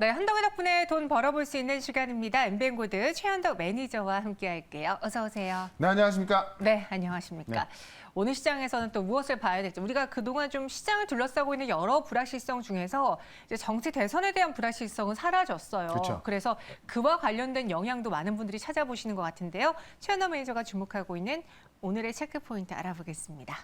네, 한덕의 덕분에 돈 벌어볼 수 있는 시간입니다. 엠뱅고드 최현덕 매니저와 함께할게요. 어서 오세요. 네, 안녕하십니까. 네, 안녕하십니까. 네. 오늘 시장에서는 또 무엇을 봐야 될지 우리가 그동안 좀 시장을 둘러싸고 있는 여러 불확실성 중에서 이제 정치 대선에 대한 불확실성은 사라졌어요. 그렇죠. 그래서 그와 관련된 영향도 많은 분들이 찾아보시는 것 같은데요. 최현덕 매니저가 주목하고 있는 오늘의 체크 포인트 알아보겠습니다.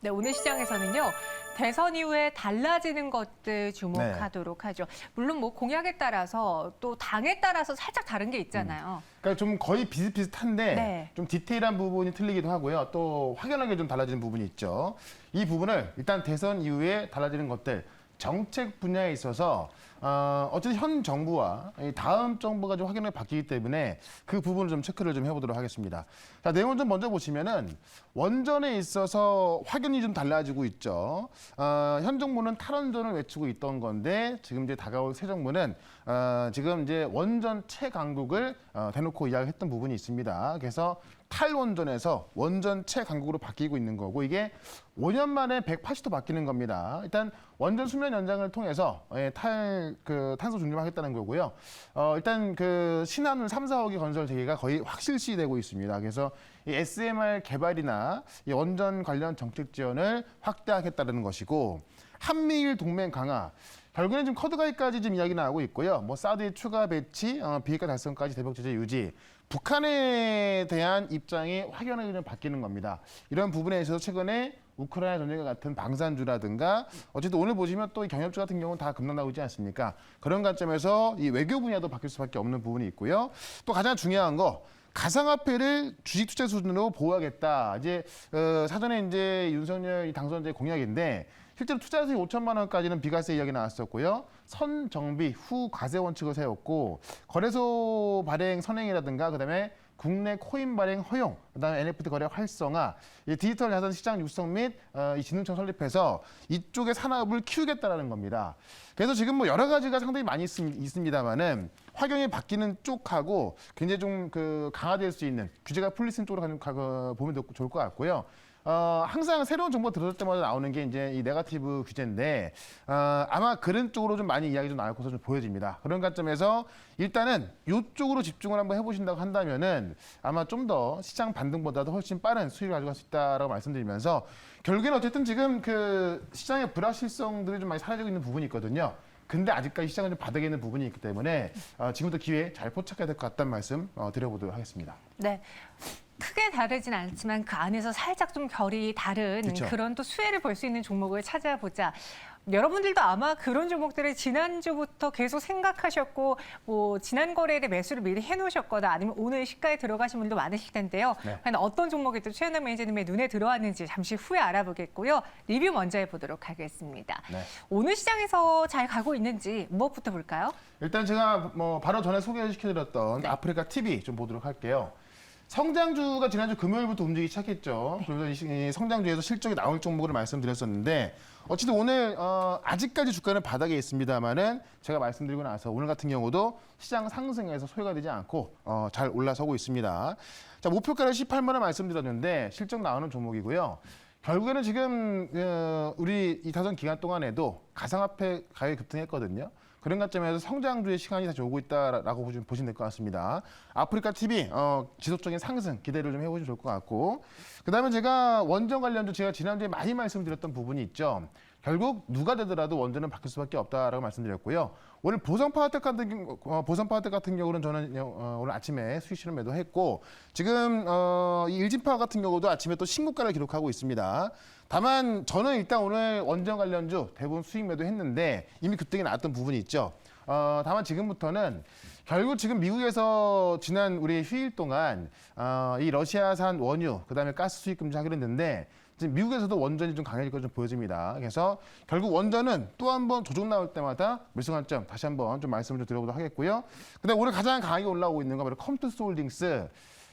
네, 오늘 시장에서는요. 대선 이후에 달라지는 것들 주목하도록 하죠. 물론 뭐 공약에 따라서 또 당에 따라서 살짝 다른 게 있잖아요. 그러니까 좀 거의 비슷비슷한데 네. 좀 디테일한 부분이 틀리기도 하고요. 또 확연하게 좀 달라지는 부분이 있죠. 이 부분을 일단 대선 이후에 달라지는 것들 정책 분야에 있어서 어, 어쨌든 현 정부와 이 다음 정부가 좀 확연하게 바뀌기 때문에 그 부분을 좀 체크를 좀 해보도록 하겠습니다. 자, 내용을 좀 먼저 보시면은 원전에 있어서 확연히 좀 달라지고 있죠. 어, 현 정부는 탈원전을 외치고 있던 건데 지금 이제 다가올 새 정부는 어, 지금 이제 원전 최강국을 어, 대놓고 이야기했던 부분이 있습니다. 그래서 탈원전에서 원전 최강국으로 바뀌고 있는 거고 이게 5년 만에 180도 바뀌는 겁니다. 일단 원전 수명 연장을 통해서 예, 탈그 탄소 중립하겠다는 거고요. 어, 일단 그 신한울 3, 4호기 건설 재개가 거의 확실시되고 있습니다. 그래서 이 SMR 개발이나 이 원전 관련 정책 지원을 확대하겠다는 것이고 한미일 동맹 강화 결국에는 지금 커드가이까지 지금 이야기 나오고 있고요. 뭐 사드의 추가 배치, 어, 비핵화 달성까지 대북 제재 유지. 북한에 대한 입장이 확연하게 좀 바뀌는 겁니다. 이런 부분에 있어서 최근에 우크라이나 전쟁과 같은 방산주라든가 어쨌든 오늘 보시면 또 이 경협주 같은 경우는 다 급락 나오지 않습니까? 그런 관점에서 이 외교 분야도 바뀔 수밖에 없는 부분이 있고요. 또 가장 중요한 거 가상화폐를 주식 투자 수준으로 보호하겠다. 이제 어, 사전에 이제 윤석열 이 당선자의 공약인데 실제로 투자 수익 5천만 원까지는 비과세 이야기 나왔었고요. 선 정비 후 과세 원칙을 세웠고 거래소 발행 선행이라든가 그다음에 국내 코인 발행 허용, 그다음에 NFT 거래 활성화, 이 디지털 자산 시장 육성 및 어, 이 진흥청 설립해서 이쪽의 산업을 키우겠다라는 겁니다. 그래서 지금 뭐 여러 가지가 상당히 많이 있, 있습니다만은 환경이 바뀌는 쪽하고 굉장히 좀 그 강화될 수 있는 규제가 있는 쪽으로 가는 가- 보면 좋- 좋을 것 같고요. 어, 항상 새로운 정보 들을 때마다 나오는 게 이제 이 네가티브 규제인데 어, 아마 그런 쪽으로 좀 많이 이야기 좀 나올 것으로 좀 보여집니다. 그런 관점에서 일단은 이쪽으로 집중을 한번 해보신다고 한다면은 아마 좀 더 시장 반등보다도 훨씬 빠른 수익을 가져갈 수 있다라고 말씀드리면서 결국에는 어쨌든 지금 그 시장의 불확실성들이 좀 많이 사라지고 있는 부분이 있거든요. 근데 아직까지 시장은 좀 바닥에 있는 부분이 있기 때문에 어, 지금부터 기회 잘 포착해야 될 것 같다는 말씀 어, 드려보도록 하겠습니다. 네. 크게 다르진 않지만 그 안에서 살짝 좀 결이 다른 그쵸. 그런 또 수혜를 볼 수 있는 종목을 찾아보자. 여러분들도 아마 그런 종목들을 지난주부터 계속 생각하셨고 뭐 지난 거래일에 매수를 미리 해놓으셨거나 아니면 오늘 시가에 들어가신 분도 많으실 텐데요. 네. 과연 어떤 종목이 또 최현남 매니저님의 눈에 들어왔는지 잠시 후에 알아보겠고요. 리뷰 먼저 해보도록 하겠습니다. 네. 오늘 시장에서 잘 가고 있는지 무엇부터 볼까요? 일단 제가 뭐 바로 전에 소개시켜드렸던 네. 아프리카 TV 좀 보도록 할게요. 성장주가 지난주 금요일부터 움직이기 시작했죠. 그래서 성장주에서 실적이 나올 종목을 말씀드렸었는데 어쨌든 오늘 어, 아직까지 주가는 바닥에 있습니다만은 제가 말씀드리고 나서 오늘 같은 경우도 시장 상승에서 소외가 되지 않고 어, 잘 올라서고 있습니다. 자 목표가를 18만 원 말씀드렸는데 실적 나오는 종목이고요. 결국에는 지금 어, 우리 이 다선 기간 동안에도 가상화폐 가격이 급등했거든요. 그런 관점에서 성장주의 시간이 다시 오고 있다라고 보시면, 보시면 될 것 같습니다. 아프리카 TV 어, 지속적인 상승 기대를 좀 해보시면 좋을 것 같고 그다음에 제가 원전 관련주 제가 지난주에 많이 말씀드렸던 부분이 있죠. 결국 누가 되더라도 원전은 바뀔 수밖에 없다라고 말씀드렸고요. 오늘 보성 파워텍 같은 어, 보성 파워텍 같은 경우는 저는 어, 오늘 아침에 수익 실현 매도했고 지금 어, 이 일진파워 같은 경우도 아침에 또 신고가를 기록하고 있습니다. 다만 저는 일단 오늘 원전 관련주 대부분 수익 매도했는데 이미 급등이 나왔던 부분이 있죠. 어, 다만 지금부터는 결국 지금 미국에서 지난 우리 휴일 동안 어, 이 러시아산 원유 그다음에 가스 수입 금지하기로 했는데 지금 미국에서도 원전이 좀 강해질 것좀 보여집니다. 그래서 결국 원전은 또 한 번 조정 나올 때마다 매수 관점 다시 한번 좀 말씀을 좀 드려보도록 하겠고요. 그다음 오늘 가장 강하게 올라오고 있는 거 바로 컴투스 홀딩스.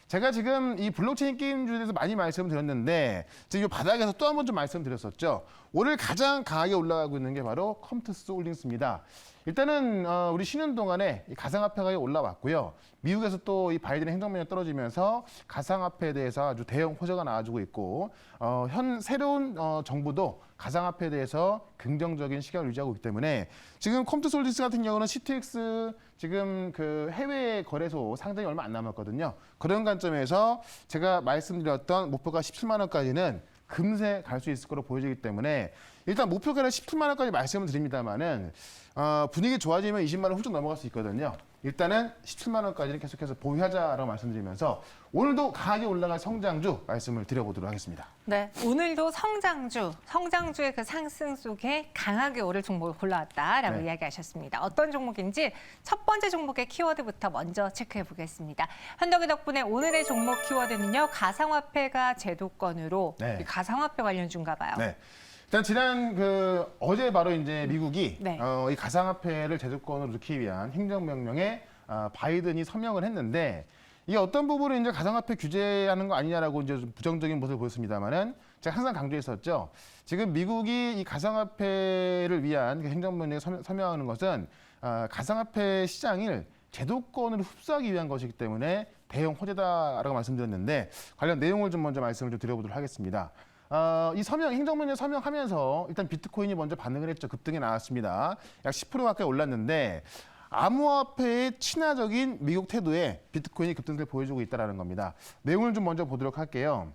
제가 지금 이 블록체인 게임주에 대해서 많이 말씀드렸는데 지금 이 바닥에서 또 한 번 좀 말씀드렸었죠. 오늘 가장 강하게 올라가고 있는 게 바로 컴투스 홀딩스입니다. 일단은 어, 우리 쉬는 동안에 이 가상화폐가 올라왔고요. 미국에서 또 이 바이든 행정명령 떨어지면서 가상화폐에 대해서 아주 대형 호재가 나와주고 있고 어, 현 새로운 어, 정부도 가상화폐에 대해서 긍정적인 시각을 유지하고 있기 때문에 지금 컴투스 홀딩스 같은 경우는 CTX 지금 그 해외 거래소 상장이 얼마 안 남았거든요. 그런 관점에서 제가 말씀드렸던 목표가 17만 원까지는 금세 갈 수 있을 거로 보여지기 때문에 일단 목표가는 17만 원까지 말씀을 드립니다만은 어, 분위기 좋아지면 20만 원 훌쩍 넘어갈 수 있거든요. 일단은 17만 원까지는 계속해서 보유하자라고 말씀드리면서 오늘도 강하게 올라갈 성장주 말씀을 드려보도록 하겠습니다. 네, 오늘도 성장주, 성장주의 그 상승 속에 강하게 오를 종목을 골라왔다라고 네. 이야기하셨습니다. 어떤 종목인지 첫 번째 종목의 키워드부터 먼저 체크해 보겠습니다. 현덕이 덕분에 오늘의 종목 키워드는요, 가상화폐가 제도권으로 네. 이 가상화폐 관련주인가 봐요. 네. 일단 지난 그 어제 바로 이제 미국이 네. 어, 이 가상화폐를 제도권으로 넣기 위한 행정명령에 어, 바이든이 서명을 했는데 이게 어떤 부분을 이제 가상화폐 규제하는 거 아니냐라고 이제 좀 부정적인 모습을 보였습니다만은 제가 항상 강조했었죠. 지금 미국이 이 가상화폐를 위한 그 행정명령에 서명- 서명하는 것은 어, 가상화폐 시장을 제도권으로 흡수하기 위한 것이기 때문에 대형 호재다라고 말씀드렸는데 관련 내용을 좀 먼저 말씀을 좀 드려보도록 하겠습니다. 어, 이 서명 행정명령 서명하면서 일단 비트코인이 먼저 반응을 했죠. 급등이 나왔습니다. 약 10% 가까이 올랐는데 암호화폐의 친화적인 미국 태도에 비트코인이 급등세를 보여주고 있다는 겁니다. 내용을 좀 먼저 보도록 할게요.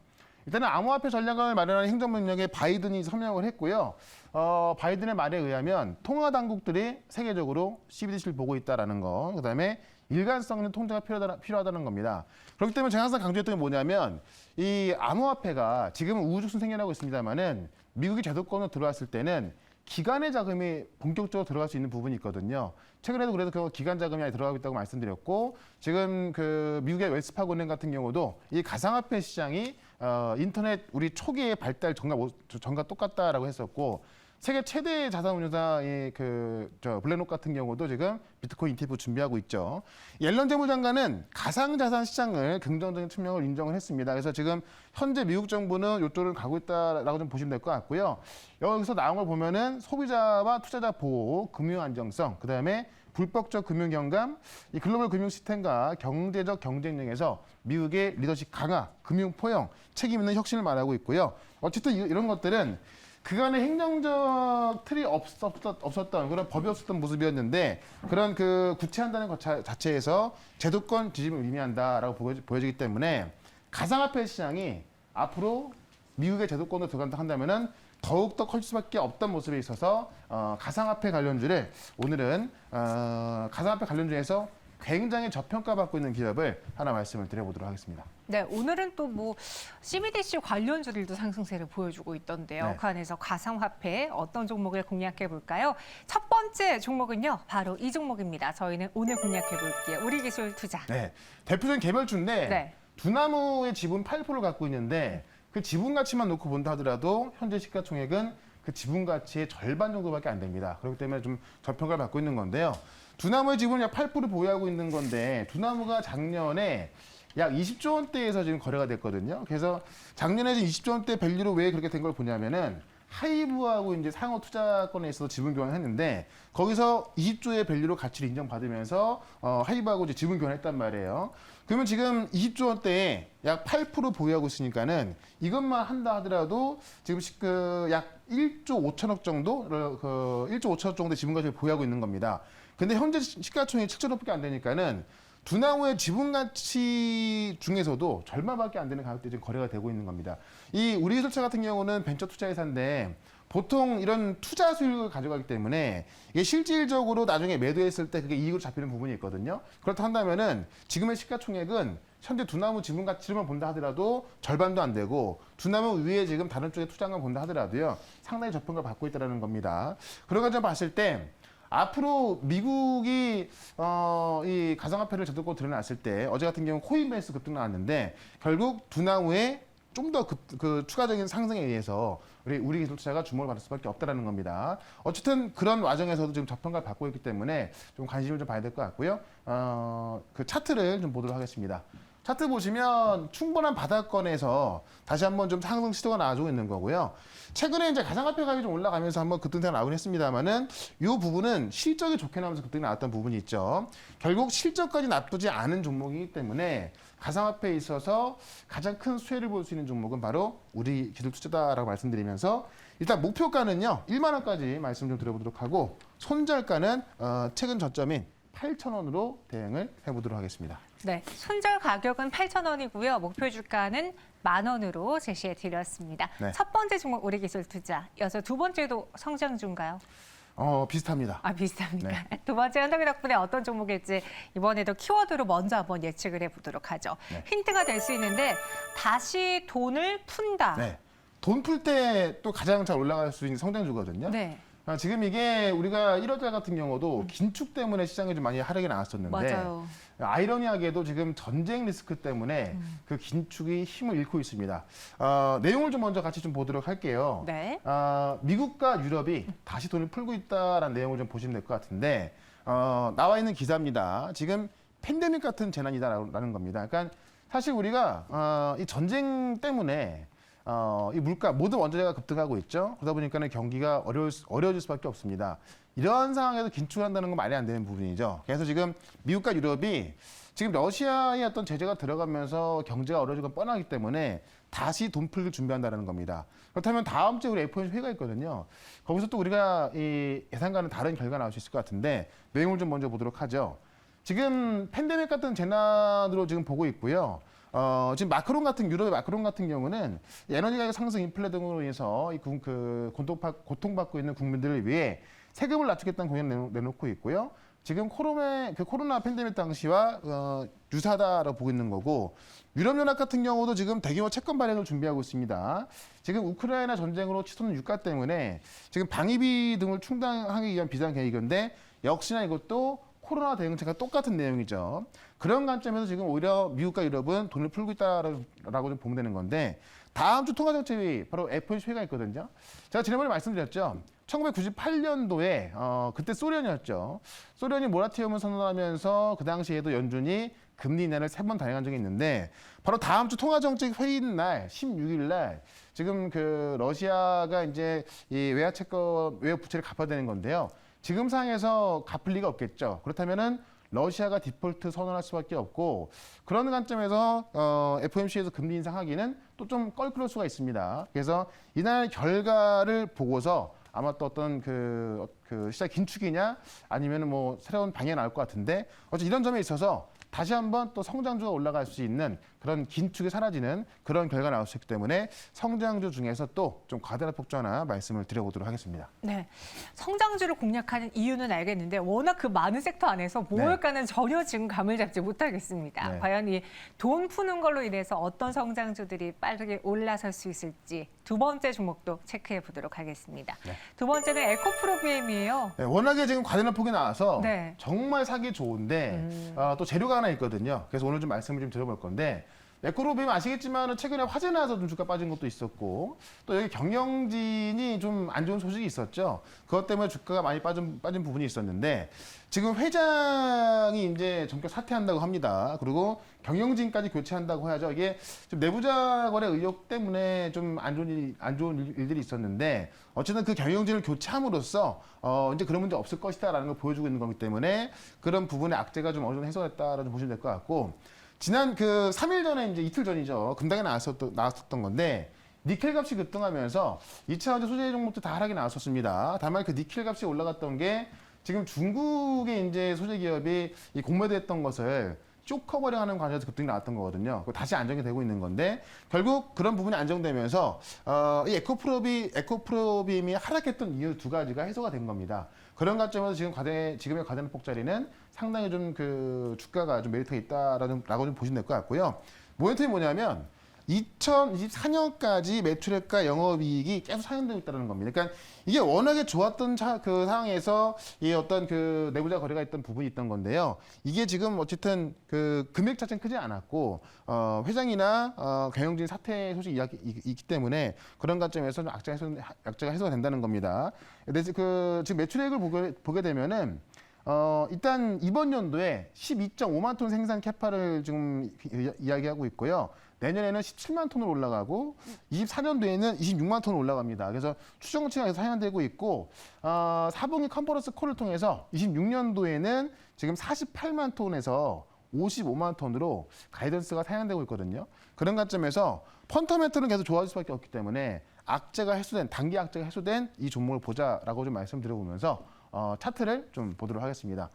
일단은 암호화폐 전략을 마련하는 행정명령에 바이든이 서명을 했고요. 어, 바이든의 말에 의하면 통화 당국들이 세계적으로 CBDC를 보고 있다라는 거, 그다음에 일관성 있는 통제가 필요하다, 필요하다는 겁니다. 그렇기 때문에 제가 항상 강조했던 게 뭐냐면 이 암호화폐가 지금은 우후죽순 생겨나고 있습니다만은 미국이 제도권으로 들어왔을 때는 기관의 자금이 본격적으로 들어갈 수 있는 부분이 있거든요. 최근에도 그래서 그 기관 자금이 들어가고 있다고 말씀드렸고 지금 그 미국의 웰스파고 은행 같은 경우도 이 가상화폐 시장이 어, 인터넷 우리 초기의 발달 전과 모- 전과 똑같다라고 했었고 세계 최대 자산 운용사의 그저 블랙록 같은 경우도 지금 비트코인 ETF 준비하고 있죠. 옐런 재무장관은 가상 자산 시장을 긍정적인 측면을 인정을 했습니다. 그래서 지금 현재 미국 정부는 이쪽을 가고 있다라고 좀 보시면 될 것 같고요. 여기서 나온 걸 보면은 소비자와 투자자 보호, 금융 안정성, 그 다음에 불법적 금융 경감, 이 글로벌 금융 시스템과 경제적 경쟁력에서 미국의 리더십 강화, 금융 포용, 책임 있는 혁신을 말하고 있고요. 어쨌든 이- 이런 것들은 그간의 행정적 틀이 없었, 없었던 그런 법이 없었던 모습이었는데 그런 그 구체한다는 것 자- 자체에서 제도권 뒤집음을 의미한다라고 보여지- 보여 지기 때문에 가상화폐 시장이 앞으로 미국의 제도권으로 들어간다 한다면은 더욱더 커질 수밖에 없던 모습에 있어서 어, 가상화폐 관련주를 오늘은 어, 가상화폐 관련주에서 굉장히 저평가받고 있는 기업을 하나 말씀을 드려보도록 하겠습니다. 네, 오늘은 또 뭐 CBDC 관련주들도 상승세를 보여주고 있던데요. 네. 그 안에서 가상화폐 어떤 종목을 공략해 볼까요? 첫 번째 종목은요, 바로 이 종목입니다. 저희는 오늘 공략해 볼게요. 우리 기술 투자. 네. 대표적인 개별주인데 네. 두나무의 지분 8%를 갖고 있는데 그 지분 가치만 놓고 본다 하더라도 현재 시가총액은 그 지분 가치의 절반 정도밖에 안 됩니다. 그렇기 때문에 좀 저평가를 받고 있는 건데요. 두나무의 지분을 약8% 보유하고 있는 건데 두나무가 작년에 약 20조 원대에서 지금 거래가 됐거든요. 그래서 작년에 지금 20조 원대 밸류로 왜 그렇게 된 걸 보냐면은 하이브하고 이제 상호 투자권에 있어서 지분 교환을 했는데 거기서 20조의 밸류로 가치를 인정받으면서 어, 하이브하고 이제 지분 교환했단 말이에요. 그러면 지금 20조 원대에 약 8% 보유하고 있으니까는 이것만 한다 하더라도 지금 시- 그약 1조 5천억 정도를 그 1조 5천억 정도의 지분 가치를 보유하고 있는 겁니다. 근데 현재 시- 시가총액이 7천억밖에 안 되니까는 두나무의 지분 가치 중에서도 절반밖에 안 되는 가격대 지금 거래가 되고 있는 겁니다. 이 우리 기술차 같은 경우는 벤처 투자 회사인데 보통 이런 투자 수익을 가져가기 때문에 이게 실질적으로 나중에 매도했을 때 그게 이익으로 잡히는 부분이 있거든요. 그렇다 한다면은 지금의 시가총액은 현재 두나무 지분 가치만 본다 하더라도 절반도 안 되고 두나무 위에 지금 다른 쪽에 투자한 걸 본다 하더라도요 상당히 저평가를 받고 있다는 겁니다. 그런 관점 봤을 때 앞으로 미국이 어, 이 가상화폐를 제도권 드러났을 때 어제 같은 경우 코인베이스 급등 나왔는데 결국 두나무의 좀 더 그 추가적인 상승에 의해서 우리 우리 기술자가 주목을 받을 수밖에 없다라는 겁니다. 어쨌든 그런 와중에서도 지금 저평가를 받고 있기 때문에 좀 관심을 좀 봐야 될 것 같고요. 어, 그 차트를 좀 보도록 하겠습니다. 차트 보시면 충분한 바닥권에서 다시 한번 좀 상승 시도가 나와주고 있는 거고요. 최근에 이제 가상화폐 가격이 좀 올라가면서 한번 급등세가 나오긴 했습니다만은 이 부분은 실적이 좋게 나오면서 급등이 나왔던 부분이 있죠. 결국 실적까지 나쁘지 않은 종목이기 때문에 가상화폐에 있어서 가장 큰 수혜를 볼 수 있는 종목은 바로 우리 기술투자다라고 말씀드리면서 일단 목표가는요 1만 원까지 말씀 좀 드려보도록 하고 손절가는 어, 최근 저점인 8,000원으로 대응을 해보도록 하겠습니다. 네, 손절 가격은 8,000원이고요. 목표 주가는 만 원으로 제시해 드렸습니다. 네. 첫 번째 종목 우리 기술 투자. 이어서 두 번째도 성장주인가요? 어 비슷합니다. 아 비슷합니까? 네. 두 번째 현덕이 덕분에 어떤 종목일지 이번에도 키워드로 먼저 한번 예측을 해 보도록 하죠. 네. 힌트가 될 수 있는데 다시 돈을 푼다. 네. 돈 풀 때 또 가장 잘 올라갈 수 있는 성장주거든요. 네, 아, 지금 이게 우리가 1월달 같은 경우도 긴축 때문에 시장에 좀 많이 하락이 나왔었는데 맞아요. 아이러니하게도 지금 전쟁 리스크 때문에 음. 그 긴축이 힘을 잃고 있습니다. 어, 내용을 좀 먼저 같이 좀 보도록 할게요. 네. 아, 미국과 유럽이 다시 돈을 풀고 있다라는 내용을 좀 보시면 될 것 같은데 어, 나와 있는 기사입니다. 지금 팬데믹 같은 재난이다라는 겁니다. 그러니까 사실 우리가 어, 이 전쟁 때문에 어, 이 물가 모든 원자재가 급등하고 있죠. 그러다 보니까는 경기가 어려울, 수- 어려워질 수밖에 없습니다. 이러한 상황에서 긴축을 한다는 건 말이 안 되는 부분이죠. 그래서 지금 미국과 유럽이 지금 러시아의 어떤 제재가 들어가면서 경제가 어려워지고 뻔하기 때문에 다시 돈 풀기를 준비한다는 겁니다. 그렇다면 다음 주에 우리 FOMC 회의가 있거든요. 거기서 또 우리가 이 예상과는 다른 결과 나올 수 있을 것 같은데 내용을 좀 먼저 보도록 하죠. 지금 팬데믹 같은 재난으로 지금 보고 있고요. 어, 지금 마크론 같은 유럽의 마크론 같은 경우는 에너지 가격 상승 인플레 등으로 인해서 이 국- 그 고통받, 고통받 고 있는 국민들을 위해 세금을 낮추겠다는 내놓- 내놓고 있고요. 지금 코로나, 그 코로나 팬데믹 당시와 어, 유사하다라고 보고 있는 거고 유럽연합 같은 경우도 지금 대규모 채권 발행을 준비하고 있습니다. 지금 우크라이나 전쟁으로 치솟는 유가 때문에 지금 방위비 등을 충당하기 위한 비상 계획인데 역시나 이것도 코로나 대응책과 똑같은 내용이죠. 그런 관점에서 지금 오히려 미국과 유럽은 돈을 풀고 있다라고 좀 보면 되는 건데 다음 주 통화정책위 바로 FOMC 회의가 있거든요. 제가 지난번에 말씀드렸죠. 1998년도에 어, 그때 소련이었죠. 소련이 모라티움을 선언하면서 그 당시에도 연준이 금리 인하를 세 번 단행한 적이 있는데 바로 다음 주 통화정책 회의인 날 16일 날 지금 그 러시아가 이제 이 외화 채권 외화 부채를 갚아야 되는 건데요. 지금 상황에서 갚을 리가 없겠죠. 그렇다면은 러시아가 디폴트 선언할 수밖에 없고 그런 관점에서 어, FOMC에서 금리 인상하기는 또 좀 껄끄러울 수가 있습니다. 그래서 이날 결과를 보고서 아마 또 어떤 그, 그 시장 긴축이냐 아니면 뭐 새로운 방향이 나올 것 같은데 어쨌든 이런 점에 있어서 다시 한번 또 성장주가 올라갈 수 있는 그런 긴축이 사라지는 그런 결과가 나올 수 있기 때문에 성장주 중에서 또 좀 과대한 폭주 하나 말씀을 드려보도록 하겠습니다. 네. 성장주를 공략하는 이유는 알겠는데 워낙 그 많은 섹터 안에서 무엇일까는 전혀 지금 감을 잡지 못하겠습니다. 네. 과연 이 돈 푸는 걸로 인해서 어떤 성장주들이 빠르게 올라설 수 있을지 두 번째 종목도 체크해 보도록 하겠습니다. 네. 두 번째는 에코 프로비엠이에요. 네, 워낙에 지금 과대한 폭이 나와서 네. 정말 사기 좋은데 음. 어, 또 재료가 하나 있거든요. 그래서 오늘 좀 말씀을 좀 드려볼 건데 에코로빔 아시겠지만 최근에 화재 나서 좀 주가 빠진 것도 있었고 또 여기 경영진이 좀 안 좋은 소식이 있었죠. 그것 때문에 주가가 많이 빠진 빠진 부분이 있었는데 지금 회장이 이제 전격 사퇴한다고 합니다. 그리고 경영진까지 교체한다고 해야죠. 이게 좀 내부자 거래 의혹 때문에 좀 안 좋은 일, 안 좋은 일- 일들이 있었는데 어쨌든 그 경영진을 교체함으로써 어 이제 그런 문제 없을 것이다라는 걸 보여주고 있는 거기 때문에 그런 부분의 악재가 좀 어느 정도 해소됐다라고 보시면 될 것 같고 지난 그 3일 전에 이제 이틀 전이죠. 금당에 나왔었던, 나왔었던 건데 니켈 값이 급등하면서 2차 원재 소재 종목도 다 하락이 나왔었습니다. 다만 그 니켈 값이 올라갔던 게 지금 중국의 이제 소재 기업이 이 공매도했던 것을 쇼 커버링하는 과정에서 급등이 나왔던 거거든요. 다시 안정이 되고 있는 건데 결국 그런 부분이 안정되면서 어, 이 에코프로비 에코프로빔이 하락했던 이유 두 가지가 해소가 된 겁니다. 그런 관점에서 지금 과대 지금의 과대는 폭자리는 상당히 좀 그 주가가 좀 메리트가 있다라는 라고 좀 보시면 될 것 같고요. 모멘텀이 뭐냐면 2024년까지 매출액과 영업이익이 계속 상향되고 있다는 겁니다. 그러니까 이게 워낙에 좋았던 차, 그 상황에서 이 어떤 그 내부자 거래가 있던 부분이 있던 건데요. 이게 지금 어쨌든 그 금액 자체는 크지 않았고 어, 회장이나 어, 경영진 사퇴 소식이 이- 있기 때문에 그런 관점에서 좀 악재가 해소, 악재가 해소가 된다는 겁니다. 근데 그 지금 매출액을 보게, 보게 되면은 어, 일단 이번 연도에 12.5만 톤 생산 캐파를 지금 이- 이야기하고 있고요. 내년에는 17만 톤으로 올라가고 24년도에는 26만 톤 올라갑니다. 그래서 추정치가 계속 상향되고 있고 어, 4분기 컨퍼런스 콜을 통해서 26년도에는 지금 48만 톤에서 55만 톤으로 가이던스가 상향되고 있거든요. 그런 관점에서 펀터멘트는 계속 좋아질 수밖에 없기 때문에 악재가 해소된 단기 악재가 해소된 이 종목을 보자라고 좀 말씀드려보면서 어, 차트를 좀 보도록 하겠습니다.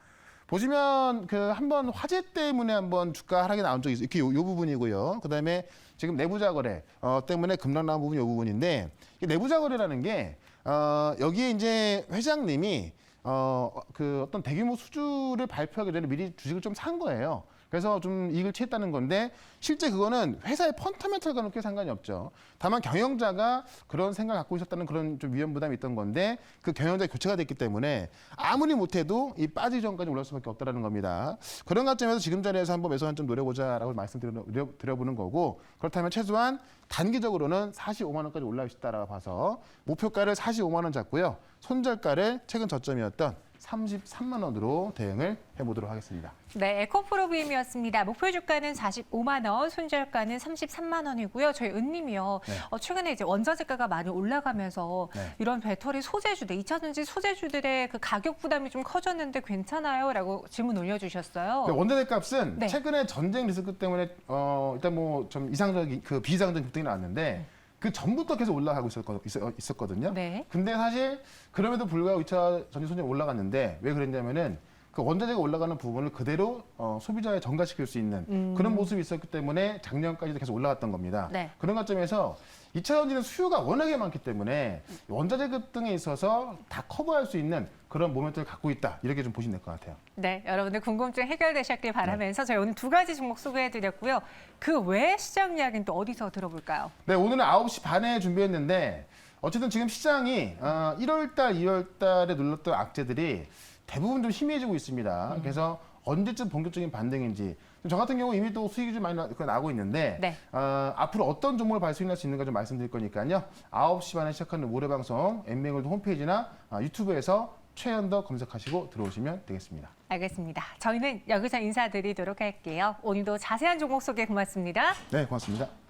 보시면 그 한번 화재 때문에 한번 주가 하락이 나온 적이 있어요. 이렇게 요, 요 부분이고요. 그다음에 지금 내부자 거래 어, 때문에 급락 나온 부분이 요 부분인데 이 내부자 거래라는 게 어, 여기에 이제 회장님이 어, 그 어떤 대규모 수주를 발표하기 전에 미리 주식을 좀 산 거예요. 그래서 좀 이익을 취했다는 건데 실제 그거는 회사의 펀터멘털과는 꽤 상관이 없죠. 다만 경영자가 그런 생각을 갖고 있었다는 그런 좀 위험 부담이 있던 건데 그 경영자 교체가 됐기 때문에 아무리 못해도 이 빠지기 전까지 올라올 수밖에 없다는 겁니다. 그런 관점에서 지금 자리에서 한번 매수 한점 노려보자라고 말씀드려보는 거고 그렇다면 최소한 단기적으로는 45만 원까지 올라올 수 있다라고 봐서 목표가를 45만 원 잡고요. 손절가를 최근 저점이었던 33만 원으로 대응을 해보도록 하겠습니다. 네, 에코프로비움이었습니다. 목표 주가는 45만 원, 손절가는 33만 원이고요. 저희 은님이요. 네. 어, 최근에 이제 원자재가가 많이 올라가면서 네. 이런 배터리 소재주들, 2차 전지 소재주들의 그 가격 부담이 좀 커졌는데 괜찮아요?라고 질문 올려주셨어요. 근데 원자재 값은 네. 최근에 전쟁 리스크 때문에 어 일단 뭐 좀 이상적인 그 비상적인 급등이 나왔는데 그 전부터 계속 올라가고 있었거, 있었- 있었거든요. 네. 근데 사실 그럼에도 불구하고 2차 전지 소재 올라갔는데 왜 그랬냐면은 그 원자재가 올라가는 부분을 그대로 어, 소비자에 전가시킬 수 있는 그런 모습이 있었기 때문에 작년까지도 계속 올라갔던 겁니다. 음. 네. 그런 관점에서 2차 전지는 수요가 워낙에 많기 때문에 원자재 급등에 있어서 다 커버할 수 있는 그런 모멘트를 갖고 있다. 이렇게 좀 보시면 될 것 같아요. 네, 여러분들 궁금증 해결되셨길 바라면서 저희 오늘 두 가지 종목 소개해드렸고요. 그 외 시장 이야기는 또 어디서 들어볼까요? 네, 오늘은 9시 반에 준비했는데 어쨌든 지금 시장이 어, 1월달, 2월달에 눌렀던 악재들이 대부분 좀 희미해지고 있습니다. 그래서 언제쯤 본격적인 반등인지 저 같은 경우 이미 또 수익이 좀 많이 나, 나고 있는데 네. 어, 앞으로 어떤 종목을 발수할 수 있는가 좀 말씀드릴 거니까요. 9시 반에 시작하는 모레 방송 엠뱅글드 홈페이지나 아, 유튜브에서 최연더 검색하시고 들어오시면 되겠습니다. 알겠습니다. 저희는 여기서 인사드리도록 할게요. 오늘도 자세한 종목 소개 고맙습니다. 네, 고맙습니다.